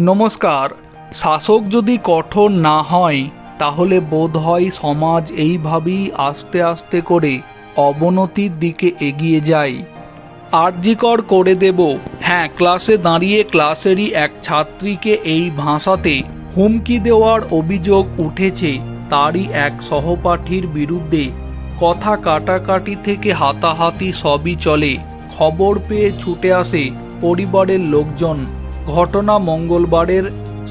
নমস্কার, শাসক যদি কঠোর না হয়, তাহলে বোধ হয় সমাজ এইভাবেই আস্তে আস্তে করে অবনতির দিকে এগিয়ে যায়। আর্যিকর করে দেব। হ্যাঁ ক্লাসে দাঁড়িয়ে ক্লাসেরই এক ছাত্রীকে এই ভাষাতে হুমকি দেওয়ার অভিযোগ উঠেছে। তারই এক সহপাঠীর বিরুদ্ধে কথা কাটাকাটি থেকে হাতাহাতি সবই চলে। খবর পেয়ে ছুটে আসে পরিবারের লোকজন। ঘটনা মঙ্গলবারের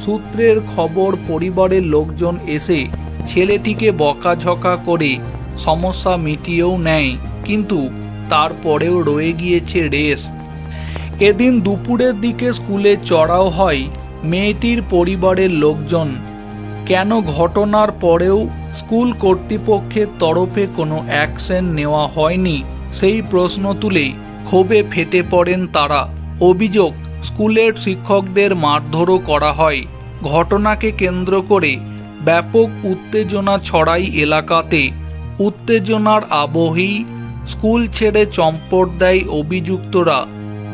সূত্রের খবর, পরিবারের লোকজন এসে ছেলেটিকে বকাঝকা করে সমস্যা মিটিয়েও নেয়, কিন্তু তারপরেও রয়ে গিয়েছে রেস এদিন দুপুরের দিকে স্কুলে চড়াও হয় মেয়েটির পরিবারের লোকজন। কেন ঘটনার পরেও স্কুল কর্তৃপক্ষের তরফে কোনো অ্যাকশন নেওয়া হয়নি, সেই প্রশ্ন তুলে ক্ষোভে ফেটে পড়েন তারা। অভিযোগ স্কুলের শিক্ষকদের মারধরও করা হয়। ঘটনাকে কেন্দ্র করে ব্যাপক উত্তেজনা ছড়াই এলাকাতে। উত্তেজনার আবহেই স্কুল ছেড়ে চম্পট দেয় অভিযুক্তরা।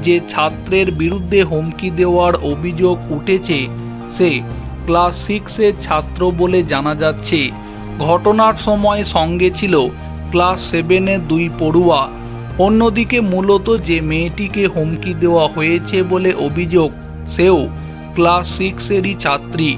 যে ছাত্রের বিরুদ্ধে হুমকি দেওয়ার অভিযোগ উঠেছে, সে ক্লাস সিক্সের ছাত্র বলে জানা যাচ্ছে। ঘটনার সময় সঙ্গে ছিল ক্লাস সেভেনের দুই পড়ুয়া। অন্যদিকে মূলত যে মেয়েটিকে হুমকি দেওয়া হয়েছে বলে অভিযোগ সেও ক্লাস সিক্সেরই ছাত্রী।